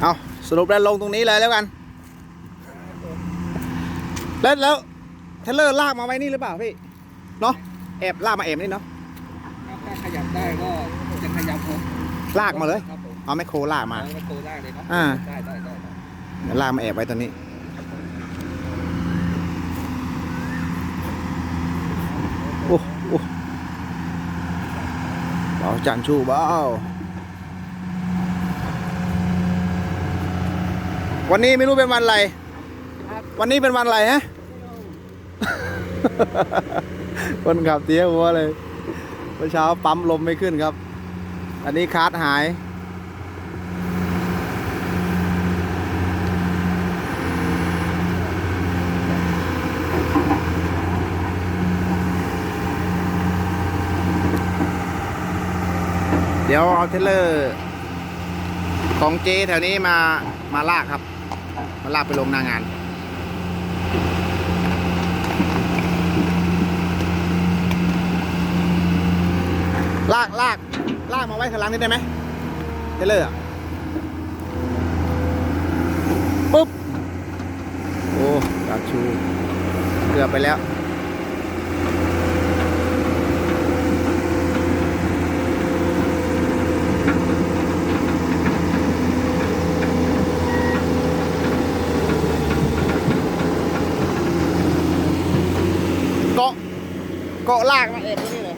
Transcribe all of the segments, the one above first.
เอาสรุปแล้วลงตรงนี้เลยแล้วกัน แล้วแล้วเทเลอร์ลากมาไว้นี่หรือเปล่าพี่เนาะแอบลากมาแอบนี่เนาะถ้าขยับได้ก็จะขยับผมลากมาเลยครับผมเอาแมคโครลากมาเอาไว้โคได้เลยเนาะอ่าได้ได้ได้ได้เดี๋ยวลากมาแอบไว้ตรงนี้โอ้โอ้เบาจันชูเบา วันนี้ไม่รู้เป็นวันอะไร วันนี้เป็นวันอะไรฮะ คนขับเตี้ยหัวเลยเมื่อเช้าปั๊มลมไม่ขึ้นครับ อันนี้คาร์ดหาย เดี๋ยวเอาเทรลเลอร์ของเจแถวนี้มามาลากครับมา ลากไปลงหน้างานลากลากลากมาไว้ข้างหลังนี่ได้ไหมเทเลอร์อะปุ๊บ โอ้กาชู เกือบไปแล้ว เกาะเกาะลากมาเอ็ดนี่เลย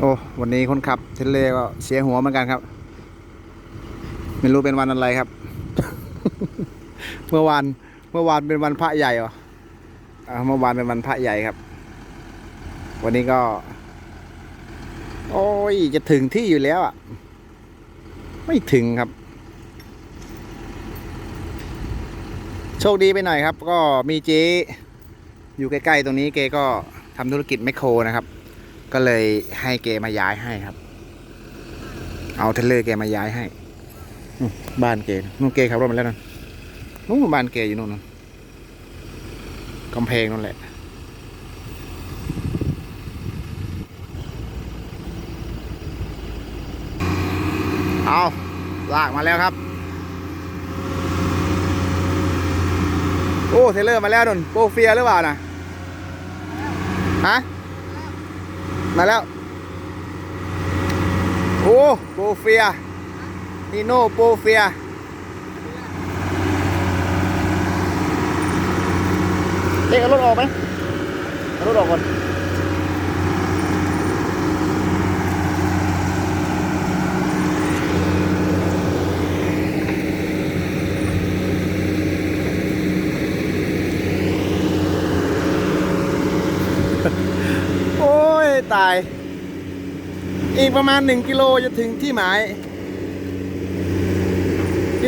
โอ้ วันนี้คนขับเทรลเลก็เสียหัวเหมือนกันครับ ไม่รู้เป็นวันอะไรครับ เมื่อวานเมื่อวานเป็นวันพระใหญ่เหรอเมื่อวานเป็นวันพระใหญ่ครับ วันนี้ก็ โอ้ยจะถึงที่อยู่แล้วอะ ไม่ถึงครับ โชคดีไปหน่อยครับ ก็มีเจ๊อยู่ใกล้ๆตรงนี้เกก็ทำธุรกิจแมคโครนะครับ ก็เลยให้เกมาย้ายให้ครับ เอาเทเลอร์เกมาย้ายให้บ้านเกนู่นเกขับรถมาแล้วนั่นนู่นบ้านเกอยู่นู่นนู่นกำแพงนั่นแหละเอาลากมาแล้วครับ โอ้เทเลอร์มาแล้วนุ่นโปรเฟียหรือเปล่านะฮะ มาแล้ว โอ้โปรเฟียนีโน่โปรเฟียเด็กเอารถออกไหมเอารถออกก่อน โอ้ยตาย อีกประมาณหนึ่งกิโลจะถึงที่หมาย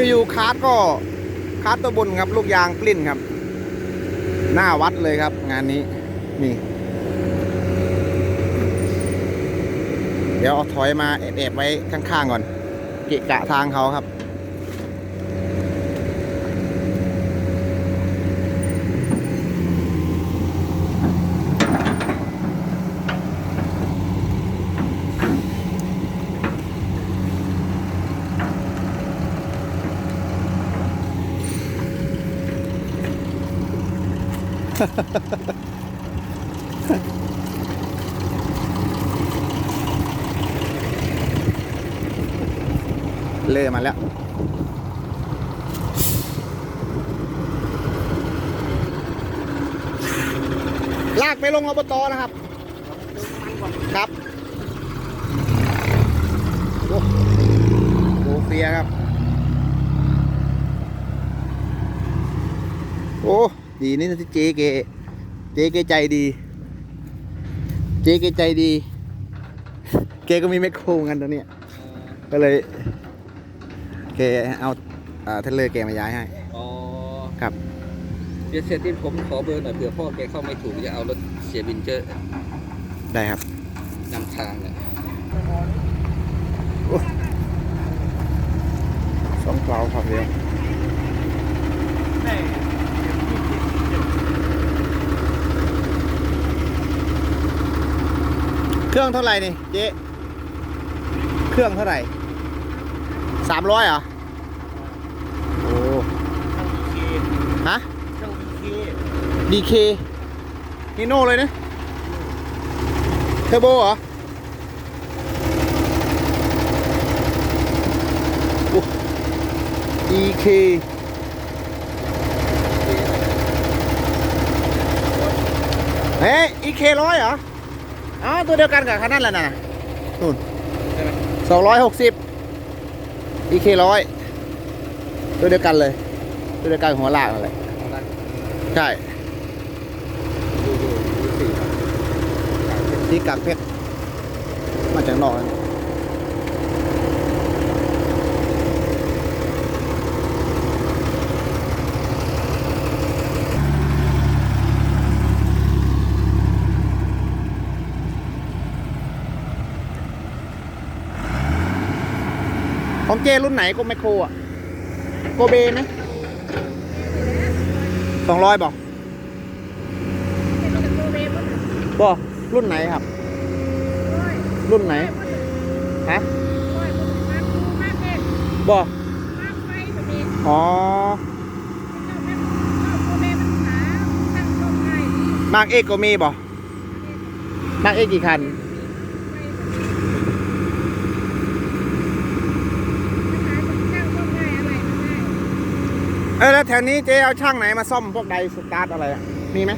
อยู่ๆคาร์ดก็คาร์ดตัวบนครับ ลูกยางปลิ้นครับ หน้าวัดเลยครับ งานนี้นี่เดี๋ยวเอาถอยมาแอบๆไว้ข้างๆก่อน เกะกะทางเขาครับ เล่มาแล้ว ลากไปลงอบตนะครับ ครับโอ้โหเฟียครับ โอ้ ดีนี่ที่เจ๊เกเจ๊เกใจดี เจ๊เกใจดี เกก็มีแมคโครเหมือนกันตัวเนี้ยก็เลยเกเอาเอ่อเทเลอร์เกมาย้ายให้อ๋อครับเดี๋ยวเสียตินผมขอเบอร์หน่อยเผื่อพ่อแกเข้าไม่ถูกจะเอารถเสียบินเจอร์ได้ครับนำทางเลยสองเปล่าครับเดียว เครื่องเท่าไหร่นี่เจ๊เครื่องเท่าไหร่สามร้อยเหรอโอ้ช่างดีเคฮะช่างดีเคดีเคนีโน่เลยนะเทอร์โบเหรอดีเคเฮ้ยอีเคร้อยเหรอ อ๋อตัวเดียวกันกับคันนั้นแหละนะนู่นใช่ไหมสองร้อยหกสิบอีเคร้อยตัวเดียวกันเลย ตัวเดียวกันหัวลากนั่นแหละของร้านใช่ดูดูดูสีครับที่กากเพชรมาจากนอกนั่น เจรุ่นไหนโกแมคโครอะโกเบไหมสองร้อยบอกบอรุ่นไหนครับ รุ่นไหนฮะบออ๋อมากเอกก็มีบ่มากเอกกี่คัน เออแล้วแถวนี้เจ๊เอาช่างไหนมาซ่อมพวกไดสตาร์ทอะไรอะมีไหม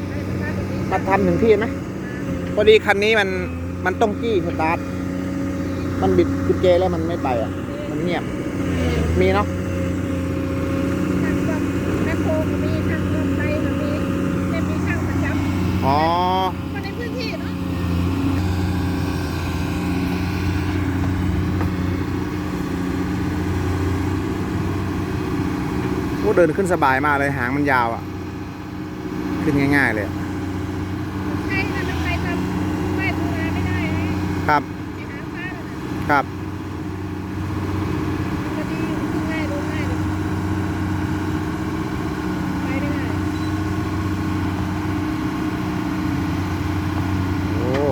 มาทำถึงที่ไหมพอดีคันนี้มันมันต้องจี้สตาร์ทมันบิดกุญแจแล้วมันไม่ไปอะ มันเงียบ มีเนาะแม่โคก็มีช่างรถไฟก็มีแต่มีช่างประจำ อ๋อ คนในพื้นที่เนาะ ก็ เดินขึ้นสบายมากเลยหางมันยาวอะ ขึ้นง่าย ๆ เลยอะใช่ค่ะมันไปทำไปทำงานไม่ได้นะครับไปหาฟ้าแล้วนะครับ มันก็ดีขึ้นง่ายลงง่ายเลยไปไม่ได้ โอ้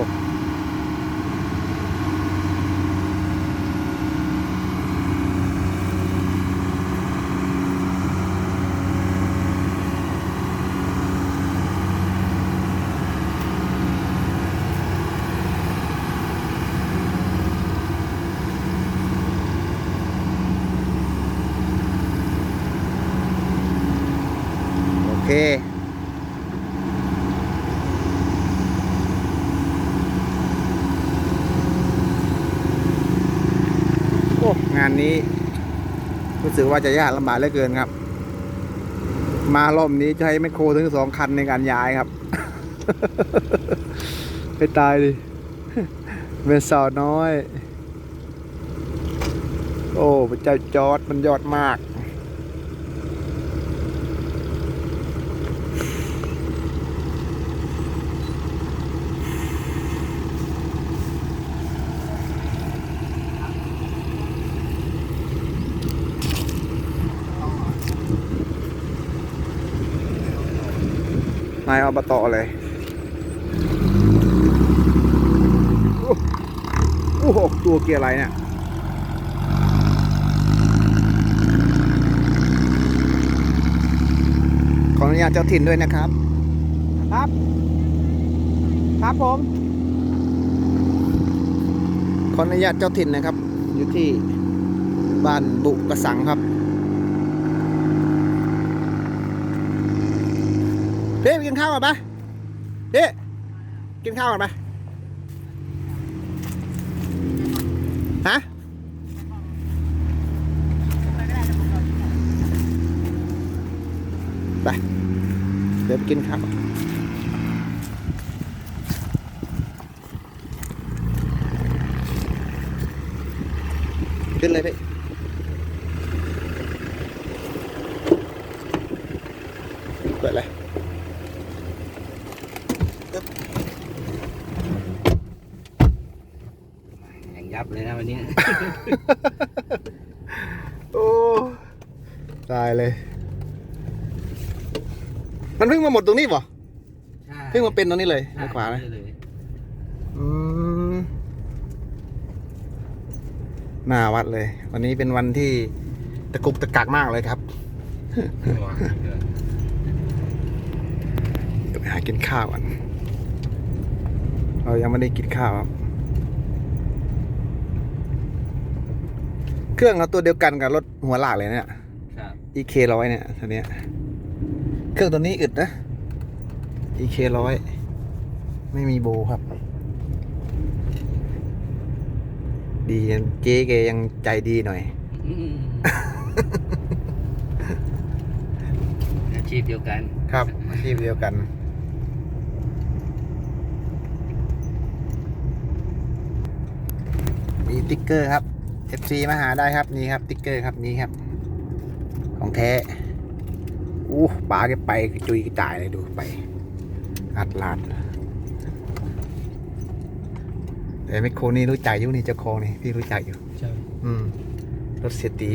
โอเค โอ้ งานนี้ รู้สึกว่าจะยากลำบากเหลือเกินครับ มารอบนี้ใช้แมคโครถึงสองคันในการย้ายครับ ไปตายดิเป็นสาวน้อย โอ้พระเจ้าจอดมันยอดมาก นายอบตเลยโอ้โอ้โหตัวเกียร์อะไรเนี่ยขออนุญาตเจ้าถิ่นด้วยนะครับ ครับ ครับผม ขออนุญาตเจ้าถิ่นนะครับ อยู่ที่บ้านบุกระสังครับ เด้ไปกินข้าวก่อนปะเด้กินข้าวก่อนปะฮะไปเดี๋ยวไปกินข้าวขึ้นเลยพี่เปิดเลย อย่างยับเลยนะวันนี้ โอ้ตายเลย มันเพิ่งมาหมดตรงนี้ป่ะใช่เพิ่งมาเป็นตรงนี้เลยใช่ด้านขวานะเลยอืมหน้าวัดเลย วันนี้เป็นวันที่ตะกุกตะกักมากเลยครับเดี๋ยวไปหากินข้าวกันเรายังไม่ได้กินข้าวครับ เค รื่องเราตัวเดียวกันกับรถหัวลากเลยเนี่ยครับ EK ร้อยเนี่ยตัวเนี้ยเครื่องตัวนี้อึดนะ EK ร้อยไม่มีโบครับ ดีเจ๊แกยังใจดีหน่อยอืมอาชีพเดียวกัน ครับอาชีพเดียวกันมีติ๊กเกอร์ครับ FC มาหาได้ครับนี่ครับติ๊กเกอร์ครับนี่ครับ ของแท้อู้ปลาแกไปกระจุยกระจายเลยดูไป อัดลาดแต่ไมคโครนี่รู้จักอยู่นี่เจ้าของนี่พี่รู้จักอยู่ใช่อืมรถเสียตี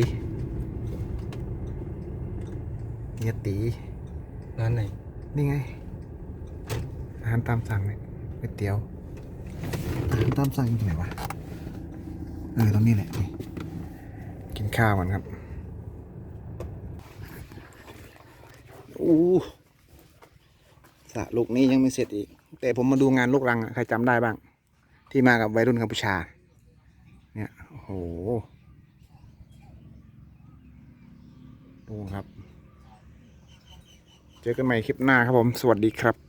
เฮียตีร้านไหนนี่ไงอาหารตามสั่งเนี่ยก๋วยเตี๋ยวอาหารตามสั่งอยู่ที่ไหนวะเออตรงนี้แหละนี่กินข้าวกันครับอู้สระลูกนี้ยังไม่เสร็จอีก แต่ผมมาดูงานลูกรังใครจำได้บ้าง ที่มากับวัยรุ่นกัมพูชา เนี่ยโอ้โหดูครับ เจอกันใหม่คลิปหน้าครับผม สวัสดีครับ